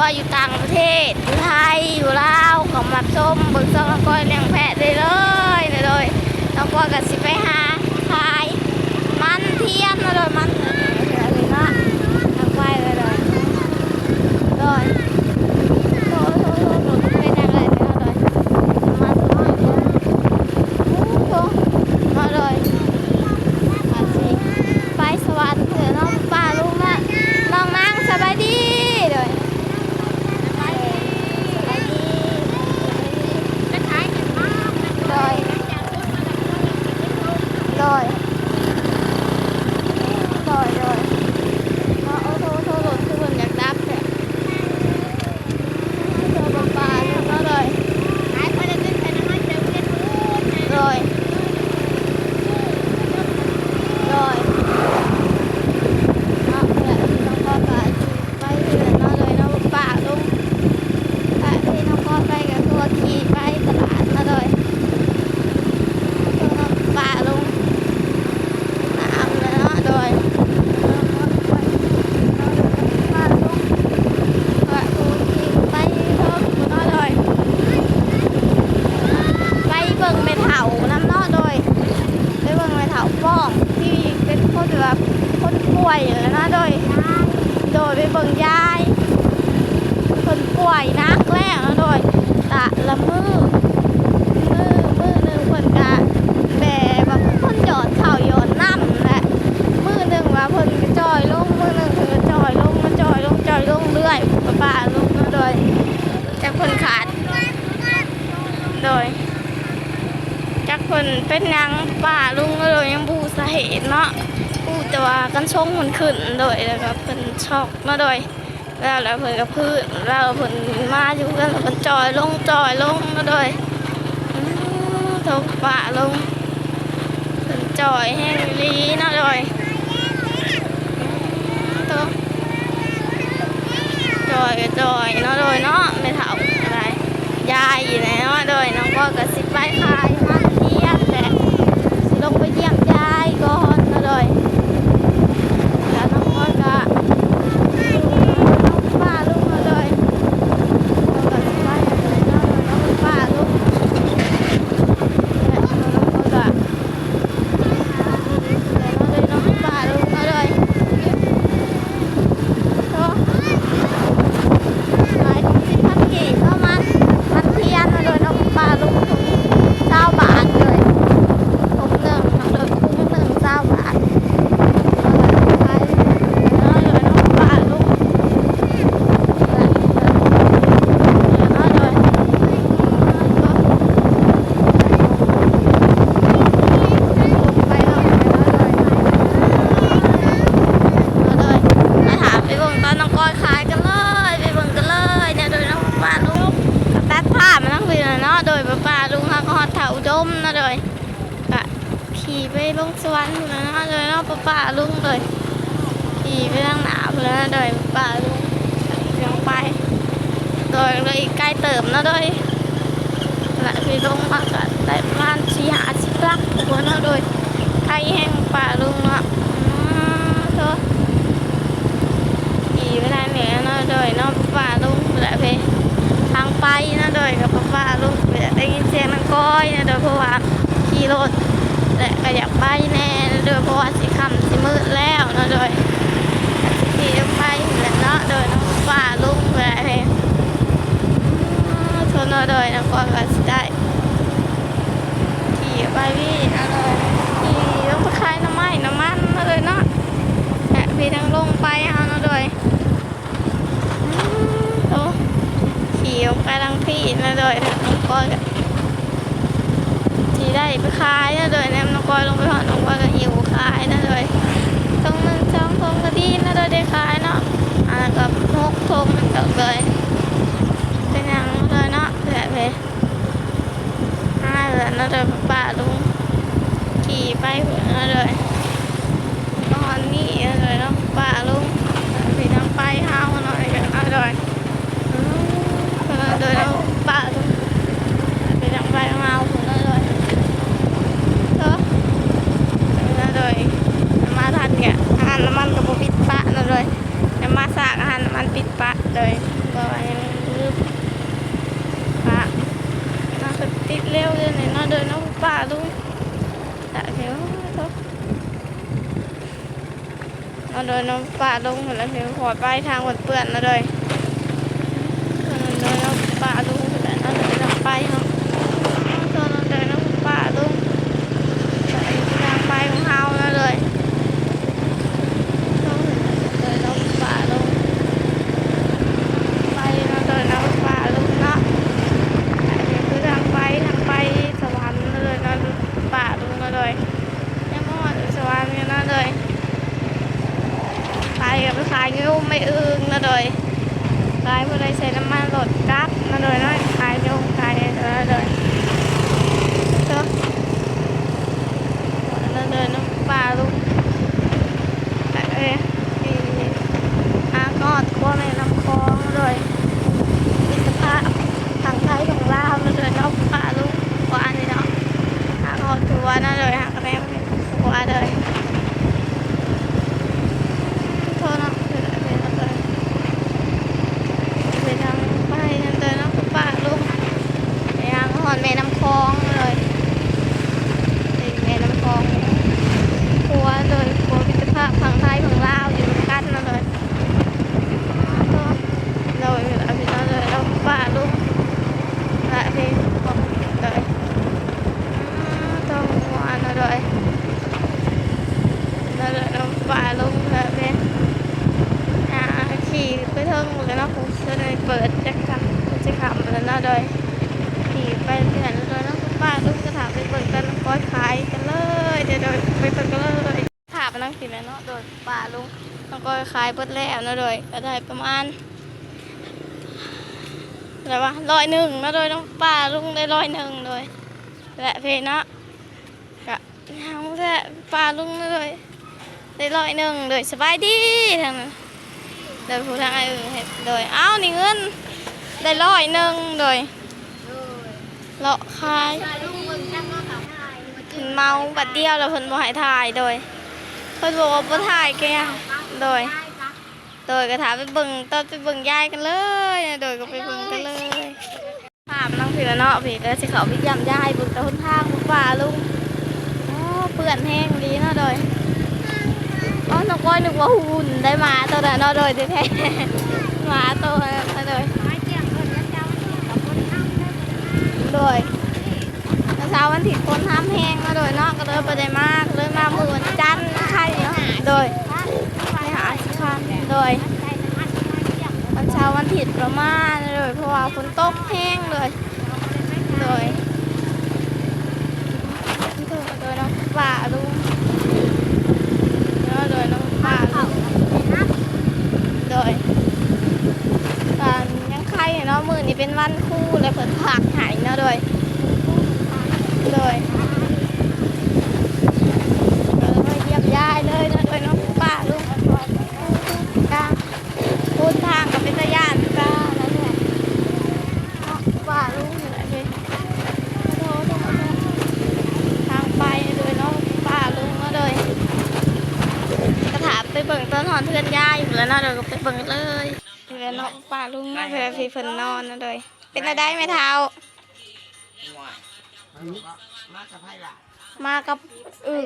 ว่าอยู่ต่างประเทศอยู่ไทยอยู่ลาวกับมาชมเบิกช่องกก้อยเลี้ยงแพะได้เลยนะโดยนกก้อยกับสิไปหาขายมันเทียนะโดยมันเถื่อนเลยนะทาไปเลยเลยโดยโดยโดยโดยโดยไปนั่งเลยนะโดยมันน้อยกว่า โอ้โหมาเลยอาสิไปสวรรค์เถอะน้องป้าลุงนะน้องนางสบายดีเลยสบายดีสบายดีเลยเลยเลยเลยมาโอ้โหโทษโทษคือมันอยากดับเนี่ยเจอป้าป้าลุงมาเลยเลย rồi đó là nó có cả bay thì là nó rồi nó bạ luôn tại vì nó có bay cái thua khi bay cả bạn nó rồi nó bạ luôn làm là nó rồi bạ luôn và thua khi bay hơn của nó rồi bay vừng mệt hậu lắm nó rồi ไปเบิ่งไปเถาป้องที่เป็นคน แบบคนป่วยแล้วนะโดย โดยไปเบิ่งยาย คนป่วยนักแรกนะโดยตะละมือมือมือหนึ่งเพิ่นกะแต่แบบเพิ่นหยอดเข่าหยอดน้ำแหละมือหนึ่งว่าเพิ่นก็จอยลงมือหนึ่งเพิ่นก็จอยลงมาจอยลงจอยลงเรื่อยป้าป้าลงนะโดยแต่เพิ่นขาดโดยจักเพิ่นเป็นหยังป้าลุงเลยยังบูสาเหตุเนาะ แต่ว่ากันชงมันขึ้นโดยแล้วก็เพิ่นช็อกมาโดยแล้วแล้วเพิ่นก็พื้นแล้วเพิ่นมาอยู่กันแล้วเพิ่นจอยลงจอยลงมาโดยอื้อโทกป้าลุงเพิ่นจอยแห้งลีเนาะโดยโตจอยก็จอยเนาะโดยเนาะไม่เท่าอะไรยายอยู่แล้วโดยน้องก็กระซิบไปขายมันเทียนแหละสิลงไปเยี่ยมยายก่อนนะโดยแล้วน้องก็จะน้องป้าลุงมาโดยน้องก็สิไปเลยน้องน้องป้าลุงและน้องก็จะแล้วน้องเลยน้องป้าลุงมาโดยก็ ขายสิบพันกี่เท่ามันมันเทียนมาเลยน้องปลาลูกถุงเก้าบาทเลยถุงหนึ่งน้องเลยถุงหนึ่งเก้าบาทขายน้อยเลยน้องปลาลูกน้อยเลยไปเอาไปเลยมาถามไปเบิ่งตอนน้องก้อยขายกันเลยไปเบิ่งกันเลยเนี่ยโดยน้องป้าลุงกับตัดผ้ามาทั้งคืนน่ะเนาะโดยป้าลุงเขาก็ฮอดเถาดมนะโดยกะขี่ไปลง สวรรค์อยู่นะเนาะโดยเนาะป้าลุงเลยขี่ไปทางหนาเพื่อนะโดยป้าลุงยังไปโดยเลยอีกใกล้เติมนะโดยและไปลงมาก็ได้ประมาณสี่หาสิบลักหัวนะโดยไทยแห้งป้าลุงเนาะเถอขี่ไปทางเหนือนะโดยเนาะป้าลุงและเพทางไปนะโดยกับป้าลุงได้ยินเสียงนางก้อยนะโดยเพราะว่าขี่รถ และก็อยากไปแน่โดยเพราะว่าสิคำสิมืดแล้วเนาะโดยขี่ไปแหละเนาะโดยน้องป้าลุงแหละเพชนเนาโดยนางก้อยก็สิได้ขี่ไปพี่นะโดยขี่ต้องไปขายน้ำไม้น้ำมันนะโดยเนาะแหะพี่ทั้งลงไปเอาเนาะโดยโอ้ขี่ออกไปทางพี่นะโดยน้องก้อยก็ที่ได้ไปขายนะโดยาลุงขี่ไปเพื่อเลยตอนนี้เลยน้องป้าลุงสีน้ำไปห้าวหน่อยกันเอยเลยน้องป้าลุงสีน้ำไปมาเหน่อเลยเออเลยมาทันแกอาหารน้ำมันกับปิดปะเลยมาสากอาหารน้ำมันปิดปะเลยก็ยังลืมปะมาติดเร็วเลยเนาะเดินเนาะ ยวทุกเอาโดยน้ำป่าลุงแล้วเดี๋ยวขอไปทางหมดเปื่อนนะเลยเอาโดยน้องป่าลุงแล้วเอาโดยน้องไปเนาะเอาโดยน้องป่าลุงแต่ทางไปของเฮานะเลยเอาโดยน้องป่าลุงไปเนาะโดยน้องป่าลุงเนาะ อันนี้คือทางไปทางไปสวรรค์เลยเนาะป่าลุงมาเลยยังไม่มาถึงสวรรค์กันนะเลยไปกับไปขายงิ้วไม่อึงนะเลยขายผู้ใดใช้น้ำมันรถกั๊บนะเลยเนาะขายงิ้วขายอะไรนะเลยเนาะนั่นเลยน้ำป่าลุงแต่เอ้ยนี่อากอดขั้วในลำคลองเลย มิตรภาพทางไทยของลาวนั่นเลยเนาะป่าลุงกว่านี่เนาะหาเขาถือว่านั่นเลยหากระแนม กว่าเลยโทษเนาะเดี๋ยวเดี๋ยวเดี๋ยวไปทางไปนั่นเลยเนาะป่าลุงไปทางหอนแม่น้ำคลองเลยไปแม่น้ำคลองครัวเลยครัวมิตรภาพทางไทยของลาวอยู่ด้วยกันนั่นเลย เราเอาไปนอนเลยเราป่าลุงละเพลงบอกเลยต้องหวานเลยนั่นเลยเราป่าลุงละเพลงอ่าขี่ไปเทิงเลยเนาะผมจะได้เปิดจะขับจะขับแล้วเนาะโดยขี่ไปเรื่อยๆเลยเนาะป่าลุงจะถามไปเปิดกันก้อยขายกันเลยเดี๋ยวโดย ไปเปิดกันเลยถามนั่งกินแล้วเนาะโดยป่าลุงแล้วก็ขายเปิดแล้วเนาะโดยก็ได้ประมาณอะไรวะร้อยหนึ่งนะโดยน้องป้าลุงได้ร้อยหนึ่งโดยและเพเนาะกะทางแท้ป้าลุงนะโดยได้ร้อยหนึ่งโดยสบายดีทางนั้นโดยผู้ทางไอ้อื่นเห็ดโดยเอ้านี่เงินได้ร้อยหนึ่งโดยเลาะคาย เพิ่นเมาบัดเดียวแล้วเพิ่นบ่ให้ถ่ายโดยเพิ่นบอกว่าบ่ถ่ายแกโดย โดยก็ถามไปเบิ่งตอนไปเบิ่งยายกันเลยนะโดยก็ไปเบิ่งกันเลยภาพน้องผีละเนาะผีก็สิเขาไปย่ำยายเบิ่งแต่หนทางบ่ป่าลุงอ๋อเปื้อนแห้งดีเนาะโดยอ๋อน้องก้อยนึกว่าหุ่นได้หมาตัวนั้นเนาะโดยแท้ๆหมาตัวนั้นนะโดย โดย แล้วเช้าวันที่คนห้าแห้งเนาโดยเนาะก็เลยไปได้มากเลยมามือวันจันทร์ใช่เนาะโดยไปหาสิคะโดยวันเช้าวันผิดประมาณเลยเพราะว่าฝนตกแห้งเลยโดยโดยน้องป่าลุงเนาะโดยน้องป่าลุงโดยตอนยังไข่เนาะมือนี้เป็นวันคู่เลยเพิ่นผักหายเนาะโดย โดยเออมาเยี่ยมยายเลยนาะโดยน้องป่าลุงกาพูดทางกับเป็นตะยานกาแล้วเนี่ยเนาะป่าลุงอยู่ไหนเลยโทษโทษทษทางไปเลยเนาะป่าลุงมาเลยกระถามไปเบิ่งต้นหอนเพื่อนย่าอยู่แล้วเนาะเดี๋ยวก็ไปเบิ่งเลยอยู่แล้วเนาะป่าลุงเนาะเวลาพี่เพิ่นนอนนะเลยเป็นอะไรไหมเท้า มากับไพ่ละมากับอึ่ง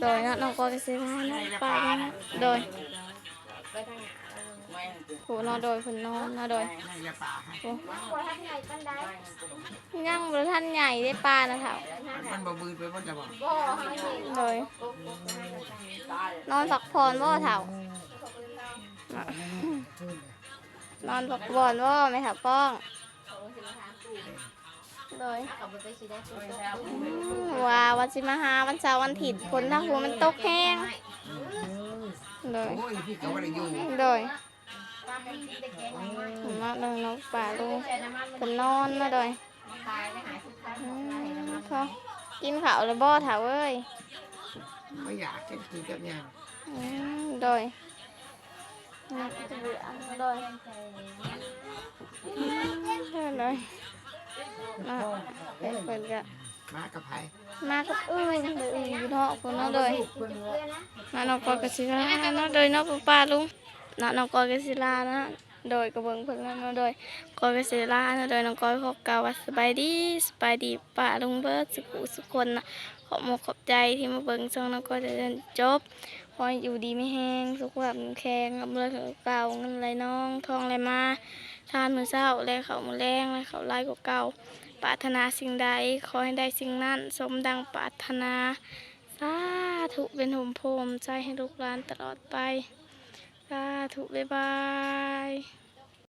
โดยเนาะน้องก็จะซื้อมาเนาะป่าลุงโดยไม่โหนอนโดยเพิ่นนอนเนาะโดยไม่จะป่าให้ย่างบรท่านใหญ่ได้ปลานะเถามันบ่บืนไปมันจะบอกเลยนอนพักผ่อนว่าเถานอนพักผ่อนว่าไม่เถาป้อง เลยว่าวันสิมาหาวันเสาร์วันถิดฝนทางหัวมันตกแห้งเลยโอ้ยพี่ก็ไม่ได้อยู่เลยมาหนึ่งน้องป่าลุงเป็นนอนมาเลยอืมเขากินข้าวเลยบ่เถาเอ้ยไม่อยากจะกินกับยังอืมโดยนี่จะเหลือโดยอืมเท่าเลย มาเปิดเปิดกะมากับไพ่มากับอึ้งเลยอึ้งอยู่นอกคนเนาะโดยมาน้องกอกบศิลาเนาะโดยเนาะป้าลุงเนาะน้องกอกบศิลานะโดยกระเบิงเพิ่นแล้วเนาะโดยกอยไปเสียลาเนาะโดยน้องก้อยขอกล่าวว่าสบายดีสบายดีป้าลุงเบิร์ดสุขุสุขคนเนาะขอบมขอบใจที่มาเบิ่งช่องน้องก้อยจะจบขอให้อยู่ดีไม่แห้งสุขภาพแข็งร่ำรวยเถิดเก่าเงินไหลน้องทองไหลมา ทานมือเศร้าและเขามือแรงและเขาไล่กว่าเก่าปรารถนาสิ่งใดขอให้ได้สิ่งนั้น สมดังปรารถนาสาธุเป็นหมโพมใจให้ลูกหลานตลอดไปสาธุบ๊ายบาย